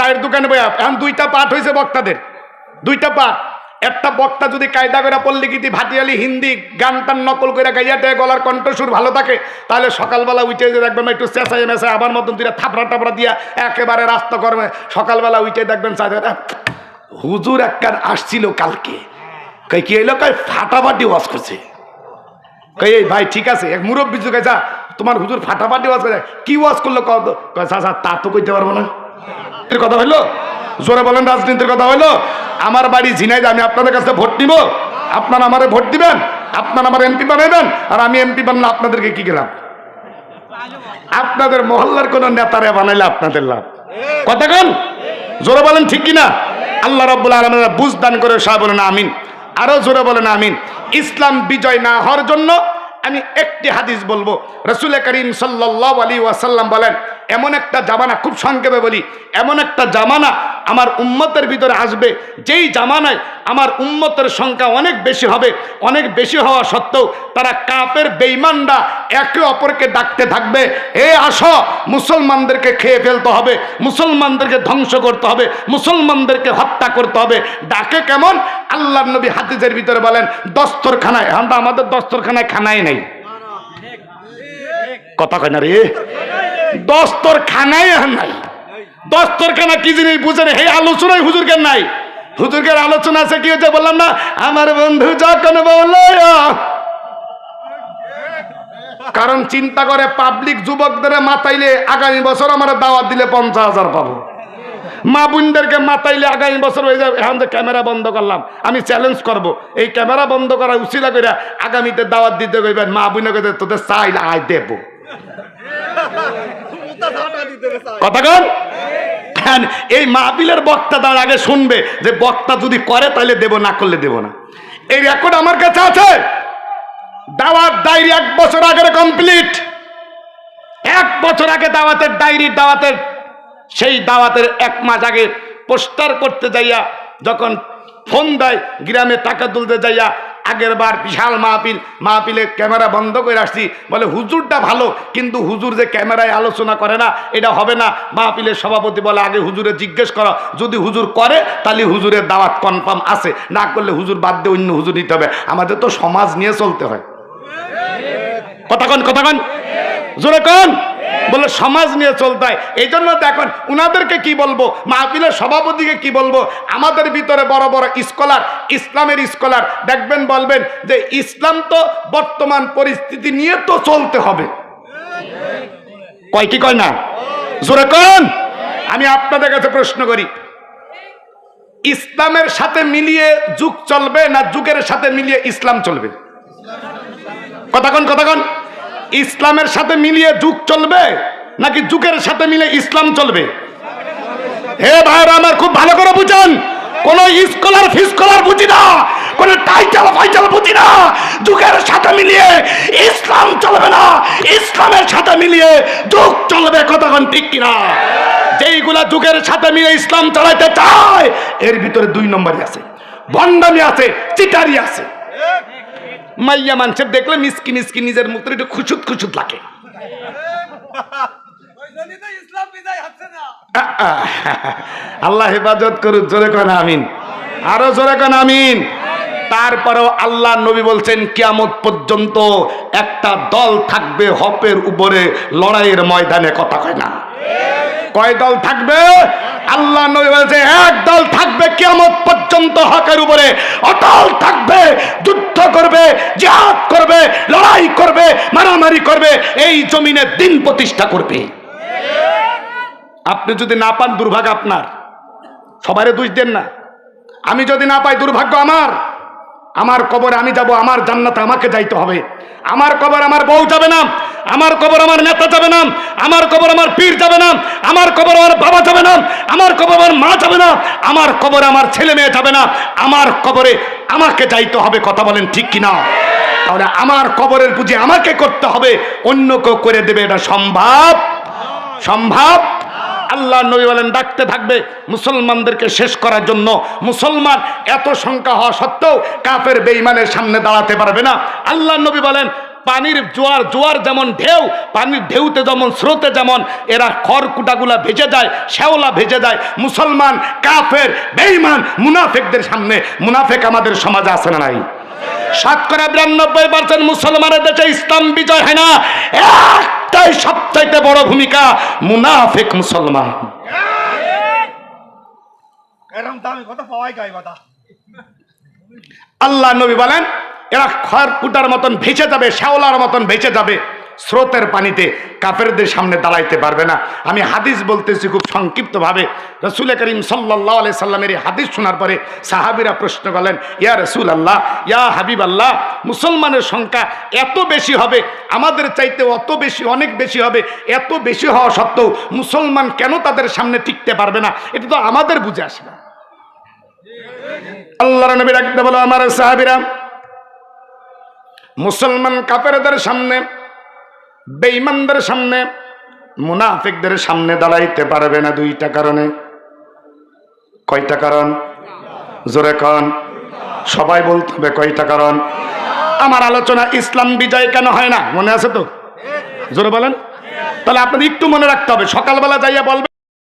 চায়ের দোকানে বইয়া, এখন দুইটা পাঠ হয়েছে বক্তাদের। দুইটা পাঠ। একটা বক্তা যদি কায়দা করে পল্লী গীতি ভাটিয়ালি, হিন্দি গান টান নকল করে গাইয়াতে গলার কণ্ঠসুর ভালো থাকে, তাহলে সকালবেলা উঠে যে দেখবেন একটু চেঁচাই মেশাই আবার মতন দুইটা থাপড়া টাপড়া দিয়া একেবারে রাস্তা করবে সকালবেলা উঠে দেখবেন চাঁদে হুজুর একখান আসছিল কালকে। কই, কি এলো কই, ফাটাফাটি ওয়াজ করছে। কই, এই ভাই, ঠিক আছে, এক মুরব্বী যুগে যা, তোমার হুজুর ফাটাফাটি ওয়াজ করে, কি ওয়াজ করল কত কয়, চাচা, তা তো কইতে পারব না। এর কথা হইল? জোরে বলেন, রাজনীতির কথা হইল? আমার বাড়ি ঝিনাইদে আমি আপনাদের কাছে ভোট নিব আপনারা আমারে ভোট দিবেন, আপনারা আমার এমপি বানাইবেন, আর আমি এমপি বানালে আপনাদেরকে কি গেলাম? আপনাদের মহল্লার কোন নেতারে বানাইলে আপনাদের লাভ। কথা কন? জোরে বলেন, ঠিক কিনা? আল্লাহ রব্বুল আলমের বুঝ দান করে সবাই বলেন, আমিন। আরও জোরে বলেন, আমিন। ইসলাম বিজয় না হওয়ার জন্য আমি একটি হাদিস বলব। রসুল করিম সাল্লাহ আলী ওয়াসাল্লাম বলেন এমন একটা জামানা, খুব সংক্ষেপে বলি, এমন একটা জামানা আমার উম্মতের ভিতরে আসবে, যেই জামানায় আমার উম্মতের সংখ্যা অনেক বেশি হবে, অনেক বেশি হওয়া সত্ত্বেও তারা কাপের বেইমানরা একে অপরকে ডাকতে থাকবে এ আসো, মুসলমানদেরকে খেয়ে ফেলতে হবে, মুসলমানদেরকে ধ্বংস করতে হবে, মুসলমানদেরকে হত্যা করতে হবে। ডাকে কেমন? আল্লাহ নবী হাতিজের ভিতরে বলেন, দস্তরখানায়। আমরা আমাদের দস্তরখানায় খানাই নেই। কথা কয় না রে? দস্তর খানাই নাই। দস্তর খানা কি জিনিস বুঝেন হে আলোচনায় হুজুর কেন নাই। হুজুরকের আলোচনা আছে কি হচ্ছে বললাম না আমার বন্ধু যখন বলল কারণ চিন্তা করে পাবলিক যুবকদের মাতাইলে আগামী বছর আমার দাওয়াত দিলে পঞ্চাশ হাজার পাবো। মা বোনদেরকে মাতাইলে আগামী বছর হয়ে যাবে। এখন যে ক্যামেরা বন্ধ করলাম আমি চ্যালেঞ্জ করব। এই ক্যামেরা বন্ধ করা উচিলা করে আগামীতে দাওয়াত দিতে কইবেন মা বোনকে তোদের চাইলে আয় দেবো। কথা কন হ্যাঁ, এই মাহবিলের বক্তা তার আগে শুনবে যে বক্তা যদি করে তাহলে দেব না করলে দেব না। এই রেকর্ড আমার কাছে আছে। দাওয়াত ডায়েরি এক বছর আগের কমপ্লিট এক বছর আগে দাওয়াতের ডায়েরি দাওয়াতের সেই দাওয়াতের এক মাস আগে পোস্টার করতে যাইয়া যখন ফোন দেয় গ্রামে টাকা তুলতে যাইয়া আগের বার বিশাল মাহপিল মাহপিলে ক্যামেরা বন্ধ করে আসছি। বলে, হুজুরটা ভালো, কিন্তু হুজুর যে ক্যামেরায় আলোচনা করে না, এটা হবে না। মাহপিলের সভাপতি বলে, আগে হুজুরে জিজ্ঞেস করো, যদি হুজুর করে, তাহলে হুজুরের দাওয়াত কনফার্ম আছে। না করলে হুজুর বাদ দিয়ে অন্য হুজুর নিতে হবে। আমাদের তো সমাজ নিয়ে চলতে হয়। কথা কন কথা কন। জোরে কন। বলে সমাজ নিয়ে চলতে হয় এই জন্য দেখুন উনাদেরকে কি বলব? মাহফিলের সভাপতিকে কি বলব? আমাদের ভিতরে বড় বড় স্কলার, ইসলামের স্কলার, দেখবেন, বলবেন যে ইসলাম তো বর্তমান পরিস্থিতি নিয়ে তো চলতে হবে। কয় কি কয় না? জোরে কন। আমি আপনাদের কাছে প্রশ্ন করি, ইসলামের সাথে মিলিয়ে যুগ চলবে না যুগের সাথে মিলিয়ে ইসলাম চলবে? কথাক্ষণ কথাক্ষণ ইসলামের সাথে মিলিয়ে যুগ চলবে নাকি যুগের সাথে মিলে ইসলাম চলবে? হে ভাইরা আমার খুব ভালো করে বুঝান। কোন স্কলার ফিসকলার বুঝি না, কোন টাইটেল ফাইটেল বুঝি না। যুগের সাথে মিলিয়ে ইসলাম চলবে না, ইসলামের সাথে মিলিয়ে যুগ চলবে কতক্ষণ ঠিক কিনা? যেইগুলা যুগের সাথে মিলে ইসলাম চালাইতে চায়, এর ভিতরে দুই নম্বরই আছে। ভণ্ডামি আছে, চিটারি আছে। মাইয়া মানুষের দেখলে মিসকি মিসকি নিজের মুখ একটু খুশুত খুশুত লাগে। আল্লাহ হেফাজত করুক, জোরে আমিন। আরও জোরে আমিন। তারপরেও আল্লাহ নবী বলছেন, কিয়ামত পর্যন্ত একটা দল থাকবে হপের উপরে, লড়াইয়ের ময়দানে, কথা কয় না। কয় দল থাকবে? আল্লাহ নবী বলছে, এক দল থাকবে কিয়ামত পর্যন্ত হকের উপরে, অটল থাকবে, যুদ্ধ করবে জিহাদ করবে লড়াই করবে মারামারি করবে এই জমিনে দিন প্রতিষ্ঠা করবে। আপনি যদি না পান দুর্ভাগ্য আপনার। সবারে দোষ দেন না। আমি যদি না পাই দুর্ভাগ্য আমার। আমার কবরে আমি যাব, আমার জান্নাতে আমাকে যাইতে হবে। আমার কবর আমার বউ যাবে না, আমার কবর আমার নেতা যাবে না, আমার কবর আমার পীর যাবে না, আমার কবর আমার বাবা যাবে না, আমার কবর আমার মা যাবে না, আমার কবরে আমার ছেলে মেয়ে যাবে না, আমার কবরে আমাকে যাইতে হবে, কথা বলেন ঠিক কিনা? তাহলে আমার কবরের পুঁজি আমাকে করতে হবে, অন্য কেউ করে দেবে, এটা সম্ভব? সম্ভব? আল্লাহ নবী বলেন, ডাকতে থাকবে মুসলমানদেরকে শেষ করার জন্য। মুসলমান এত সংখ্যা হওয়া সত্ত্বেও কাফের বেইমানের সামনে দাঁড়াতে পারবে না। আল্লাহ নবী বলেন পানির জোয়ার জোয়ার যেমন ঢেউ পানির ঢেউতে যেমন স্রোতে যেমন এরা খড়কুটাগুলা ভেজে যায় শ্যাওলা ভেজে যায় মুসলমান কাফের বেঈমান মুনাফেকদের সামনে মুনাফেক আমাদের সমাজে আছে না নাই? শতকরা বিরানব্বই পার্সেন্ট মুসলমানের দেশে ইসলাম বিজয় হয় না। একটাই সবচাইতে বড় ভূমিকা মুনাফেক মুসলমান। আল্লাহ নবী বলেন এরা খড়কুটার মতন ভেসে যাবে, শ্যাওলার মতন ভেসে যাবে। স্রোতের পানিতে কাফেরদের সামনে দাঁড়াইতে পারবে না। আমি হাদিস বলতেছি খুব সংক্ষিপ্তভাবে। রসুল করিম সাল্লাহ আলি সাল্লামের হাদিস শোনার পরে সাহাবিরা প্রশ্ন করলেন, ইয়া রসুল আল্লাহ ইয়া হাবিব আল্লাহ মুসলমানের সংখ্যা এত বেশি হবে, আমাদের চাইতে অত বেশি, অনেক বেশি হবে, এত বেশি হওয়া সত্ত্বেও মুসলমান কেন তাদের সামনে টিকতে পারবে না? এটা তো আমাদের বুঝে আসে না। আল্লাহর নবী রাখতে বলো, আমার সাহাবিরা মুসলমান কাফেরদের সামনে, বেঈমানদের সামনে, মুনাফিকদের সামনে দাঁড়াইতে পারবে না দুইটা কারণে। কয়টা কারণ? জোরে কন। সবাই বলতে হবে কয়টা কারণ? আমার আলোচনা ইসলাম বিজয় কেন হয় না? মনে আছে তো? জোরে বলেন। তাহলে আপনাদের একটু মনে রাখতে হবে। সকালবেলা যাইয়া বলবেন